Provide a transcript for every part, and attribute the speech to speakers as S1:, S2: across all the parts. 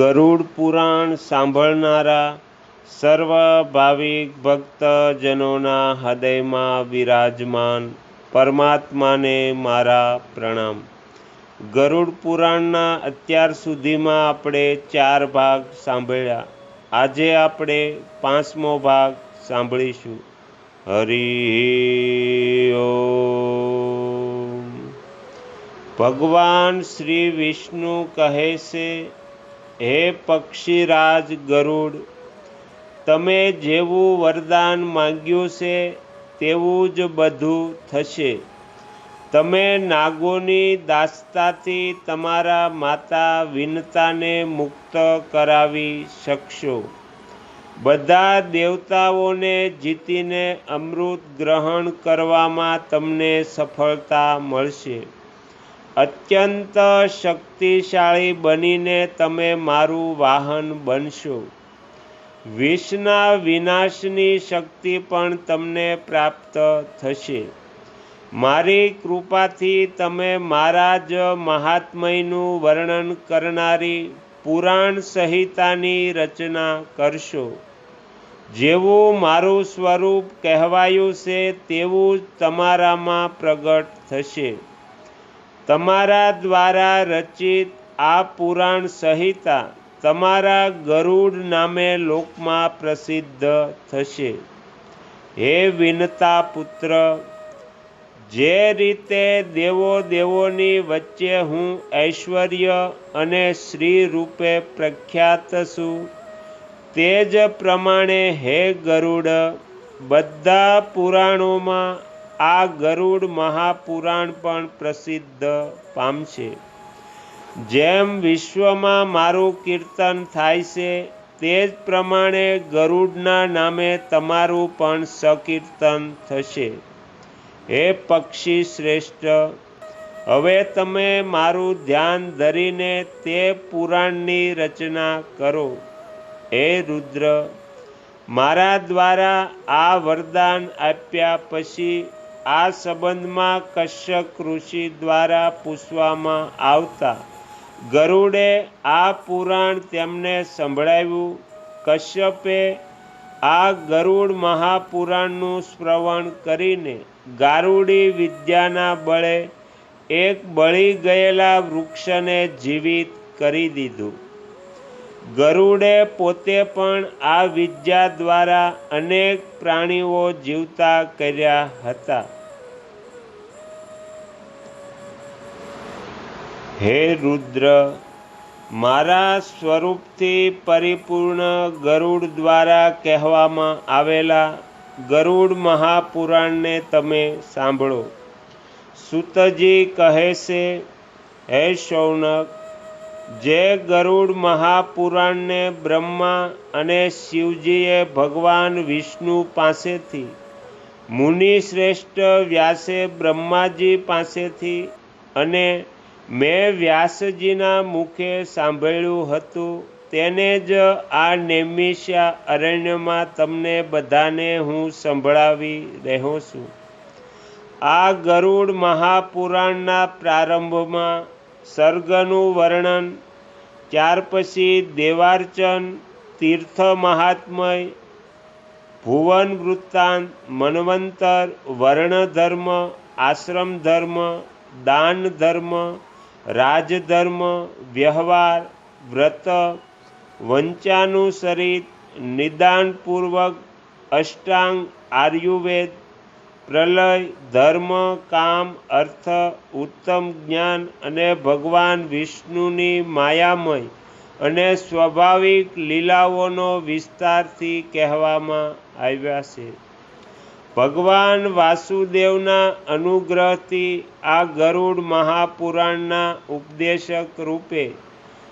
S1: ગરુડ પુરાણ સાંભળનારા સર્વ ભાવિક ભક્તજનોના હૃદયમાં વિરાજમાન પરમાત્માને મારા પ્રણામ. ગરુડ પુરાણના અત્યાર સુધીમાં આપણે ચાર ભાગ સાંભળ્યા. આજે આપણે પાંચમો ભાગ સાંભળીશું. હરિ ભગવાન શ્રી વિષ્ણુ કહે છે હે પક્ષીરાજ ગરુડ, તમે જેવું વરદાન માંગ્યું છે, તેવું જ બધું થશે. તમે નાગોની દાસ્તાથી તમારા માતા વિનતાને મુક્ત કરાવી શકશો. બધા દેવતાઓને જીતીને અમૃત ગ્રહણ કરવામાં તમને સફળતા મળશે. અત્યંત શક્તિશાળી બનીને તમે મારું વાહન બનશો. વિષના વિનાશની શક્તિ પણ તમને પ્રાપ્ત થશે. મારી કૃપાથી તમે મારા જ મહાત્મયનું વર્ણન કરનારી પુરાણ સંહિતાની રચના કરશો. જેવું મારું સ્વરૂપ કહેવાયું છે, તેવું જ તમારામાં પ્રગટ થશે. તમારા દ્વારા રચિત આ પુરાણ સંહિતા તમારા ગરુડ નામે લોકમાં પ્રસિદ્ધ થશે. હે વિનતા પુત્ર, જે રીતે દેવો દેવોની વચ્ચે હું ઐશ્વર્ય અને શ્રી રૂપે પ્રખ્યાત છું, તે જ પ્રમાણે હે ગરુડ, બધા પુરાણોમાં આ ગરુડ મહાપુરાણ પણ પ્રસિદ્ધ પામશે જેમ વિશ્વમાં મારું કીર્તન થાય છે, તે જ પ્રમાણે ગરુડના નામે તમારું પણ સકીર્તન થશે. હે પક્ષી શ્રેષ્ઠ, હવે તમે મારું ધ્યાન ધરીને તે પુરાણની રચના કરો. હે રુદ્ર, મારા દ્વારા આ વરદાન આપ્યા પછી આ સંબંધમાં કશ્યપ ઋષિ દ્વારા પૂછવામાં આવતા, ગરુડે આ પુરાણ તેમને સંભળાવ્યું કશ્યપે આ ગરુડ મહાપુરાણનું શ્રવણ કરીને ગારુડી વિદ્યાના બળે એક બળી ગયેલા વૃક્ષને જીવિત કરી દીધું. ગરુડે પોતે પણ આ વિદ્યા દ્વારા અનેક પ્રાણીઓ જીવતા કર્યા હતા. હે રુદ્ર, મારા સ્વરૂપથી પરિપૂર્ણ ગરુડ દ્વારા કહેવામાં આવેલા ગરુડ મહાપુરાણને તમે સાંભળો. સુતજી કહે છે, હે શૌનક જે ગરુડ મહાપુરાણને બ્રહ્મા અને શિવજીએ ભગવાન વિષ્ણુ પાસેથી, મુનિ શ્રેષ્ઠ વ્યાસે બ્રહ્માજી પાસેથી અને મેં વ્યાસજીના મુખે સાંભળ્યું હતું, તેને જ આ નેમિષા અરણ્યમાં તમને બધાને હું સંભળાવી રહ્યો છું. આ ગરુડ મહાપુરાણના પ્રારંભમાં સર્ગનું વર્ણન, ત્યાર પછી દેવાર્ચન તીર્થ મહાત્મય ભુવન વૃત્તાંત મનવંતર, વર્ણધર્મ આશ્રમ ધર્મ દાન ધર્મ રાજધર્મ, વ્યવહાર, વ્રત, વંચાનુસરિત, નિદાનપૂર્વક, અષ્ટાંગ, આયુર્વેદ પ્રલય, ધર્મ, કામ, અર્થ, ઉત્તમ જ્ઞાન અને ભગવાન વિષ્ણુની માયામય અને સ્વાભાવિક લીલાઓનો વિસ્તારથી કહેવામાં આવ્યા છે. ભગવાન વાસુદેવના અનુગ્રહથી આ ગરુડ મહાપુરાણના ઉપદેશક રૂપે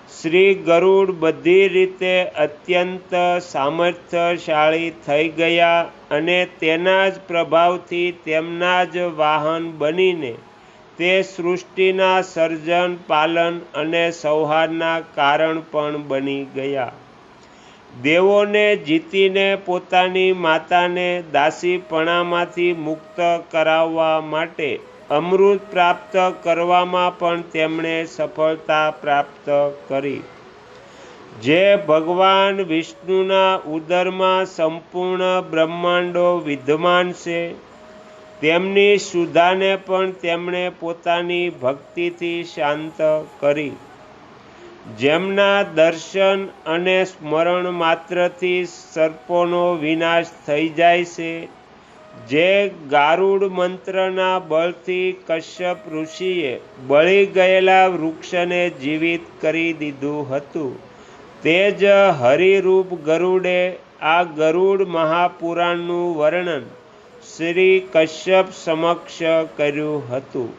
S1: શ્રી ગરુડ બધી રીતે અત્યંત સામર્થ્યશાળી થઈ ગયા અને તેના જ પ્રભાવથી તેમના જ વાહન બનીને તે સૃષ્ટિના સર્જન, પાલન અને સૌહારના કારણ પણ બની ગયા. દેવોને જીતીને પોતાની માતાને દાસીપણામાંથી મુક્ત કરાવવા માટે અમૃત પ્રાપ્ત કરવામાં પણ તેમણે સફળતા પ્રાપ્ત કરી. જે ભગવાન વિષ્ણુના ઉદરમાં સંપૂર્ણ બ્રહ્માંડો વિદ્યમાન છે, તેમની સુધાને પણ તેમણે પોતાની ભક્તિથી શાંત કરી. જેમના દર્શન અને સ્મરણ માત્રથી સર્પોનો વિનાશ થઈ જાય છે જે ગારુડ મંત્રના બળથી કશ્યપ ઋષિએ બળી ગયેલા વૃક્ષને જીવિત કરી દીધું હતું. તે જ હરિરૂપ ગરુડે આ ગરુડ મહાપુરાણનું વર્ણન શ્રી કશ્યપ સમક્ષ કર્યું હતું.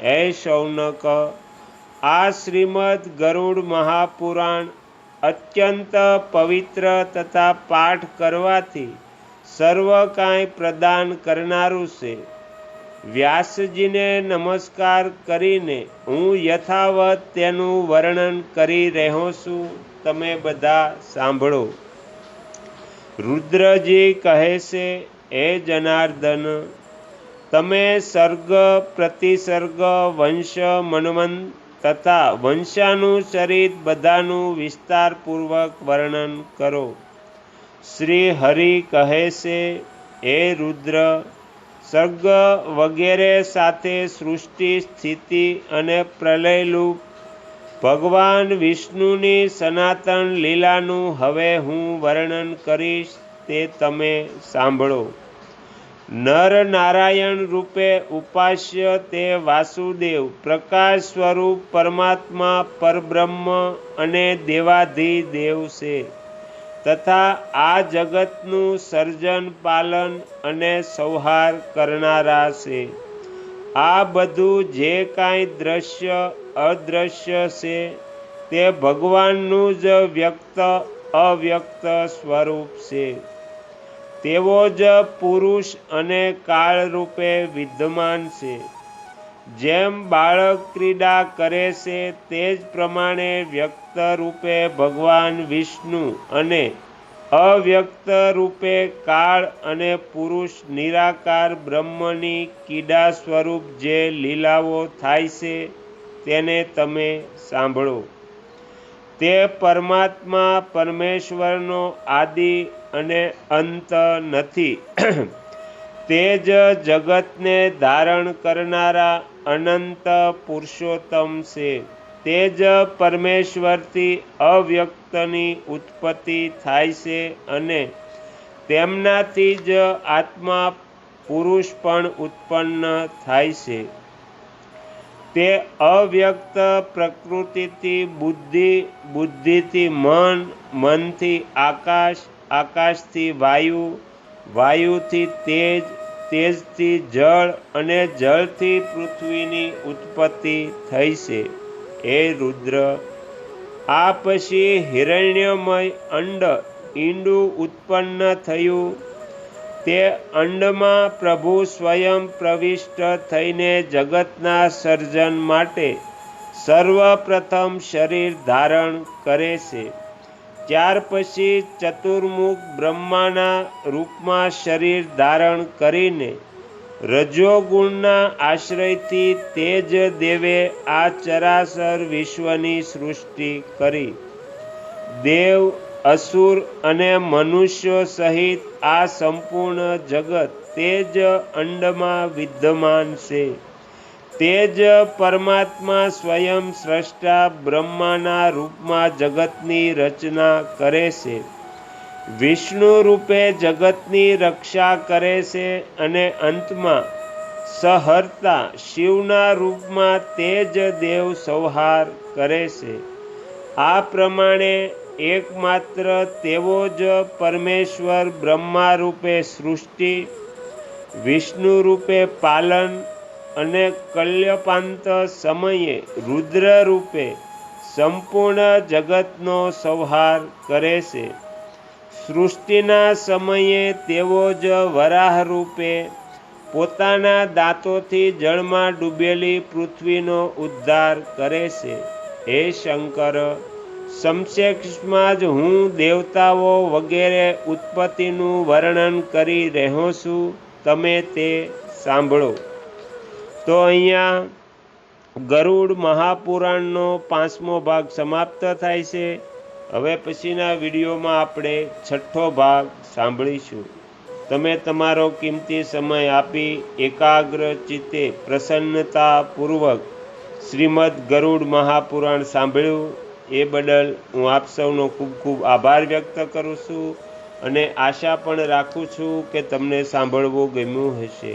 S1: એ શૌનક, આ શ્રીમદ ગરુડ મહાપુરાણ અત્યંત પવિત્ર તથા પાઠ કરવાથી સર્વ કાંઈ પ્રદાન કરનારું છે. વ્યાસજીને નમસ્કાર કરીને હું યથાવત તેનું વર્ણન કરી રહ્યો છું. તમે બધા સાંભળો. રુદ્રજી કહે છે એ જનાર્દન, તમે સર્ગ પ્રતિસર્ગ વંશ મનવંત તથા વંશાનું ચરિત બધાનું વિસ્તારપૂર્વક વર્ણન કરો. શ્રી હરિ કહે છે, હે રુદ્ર સર્ગ વગેરે સાથે સૃષ્ટિ, સ્થિતિ અને પ્રલયરૂપ ભગવાન વિષ્ણુની સનાતન લીલાનું હવે હું વર્ણન કરીશ તે તમે સાંભળો. નર નારાયણ રૂપે ઉપાસ્ય તે વાસુદેવ, પ્રકાશ સ્વરૂપ પરમાત્મા પરબ્રહ્મ અને દેવાધિદેવ છે. તથા આ જગતનું સર્જન, પાલન અને સંહાર કરનારા છે. આ બધું જે કાંઈ દ્રશ્ય અદૃશ્ય છે, તે ભગવાનનું જ વ્યક્ત, અવ્યક્ત સ્વરૂપ છે. તેઓ જ પુરુષ અને કાળ રૂપે વિદ્યમાન છે. જેમ બાળક ક્રીડા કરે છે, તે જ પ્રમાણે વ્યક્ત રૂપે ભગવાન વિષ્ણુ અને અવ્યક્ત રૂપે કાળ અને પુરુષ નિરાકાર બ્રહ્મની કીડા સ્વરૂપ જે લીલાઓ થાય છે, તેને તમે સાંભળો. તે પરમાત્મા પરમેશ્વરનો આદિ અને અંત નથી. તે જ જગતને ધારણ કરનારા અનંત પુરુષોત્તમ છે. તે જ પરમેશ્વરથી અવ્યક્તની ઉત્પત્તિ થાય છે અને તેમનાથી જ આત્મા પુરુષ પણ ઉત્પન્ન થાય છે. તે અવ્યક્ત પ્રકૃતિથી બુદ્ધિ, બુદ્ધિથી મન, મનથી આકાશ, આકાશથી વાયુ, વાયુથી તેજ તેજથી જળ અને જળથી પૃથ્વીની ઉત્પત્તિ થઈ છે. હે રુદ્ર આ પછી હિરણ્યમય અંડ ઈંડું ઉત્પન્ન થયું. તે અંડમાં પ્રભુ સ્વયં પ્રવિષ્ટ થઈને જગતના સર્જન માટે સર્વપ્રથમ શરીર ધારણ કરે છે. ત્યાર પછી ચતુર્મુખ બ્રહ્માના રૂપમાં શરીર ધારણ કરીને રજોગુણના આશ્રયથી તેજ દેવે આ ચરાસર વિશ્વની સૃષ્ટિ કરી. દેવ, અસુર અને મનુષ્યો સહિત આ સંપૂર્ણ જગત તેજ અંડમાં વિદ્યમાન છે. તે જ પરમાત્મા સ્વયં સ્રષ્ટા બ્રહ્માના રૂપમાં જગતની રચના કરે છે. વિષ્ણુ રૂપે જગતની રક્ષા કરે છે અને અંતમાં સહર્તા શિવના રૂપમાં તે જ દેવ સંહાર કરે છે. આ પ્રમાણે એકમાત્ર તેવો જ પરમેશ્વર બ્રહ્મા રૂપે સૃષ્ટિ, વિષ્ણુ રૂપે પાલન અને કલ્યપાંત સમયે રુદ્ર રૂપે સંપૂર્ણ જગતનો સંહાર કરે છે. સૃષ્ટિના સમયે તેઓ જ વરાહ રૂપે પોતાના દાંતોથી જળમાં ડૂબેલી પૃથ્વીનો ઉદ્ધાર કરે છે. હે શંકર સમક્ષમાં જ હું દેવતાઓ વગેરે ઉત્પત્તિનું વર્ણન કરી રહ્યો છું. તમે તે સાંભળો. તો અહીંયા ગરુડ મહાપુરાણનો પાંચમો ભાગ સમાપ્ત થાય છે. હવે પછીના વિડીયોમાં આપણે છઠ્ઠો ભાગ સાંભળીશું. તમે તમારો કિંમતી સમય આપી એકાગ્ર ચિત્તે પ્રસન્નતાપૂર્વક શ્રીમદ ગરુડ મહાપુરાણ સાંભળ્યું. એ બદલ હું આપ સૌનો ખૂબ ખૂબ આભાર વ્યક્ત કરું છું અને આશા પણ રાખું છું કે તમને સાંભળવું ગમ્યું હશે.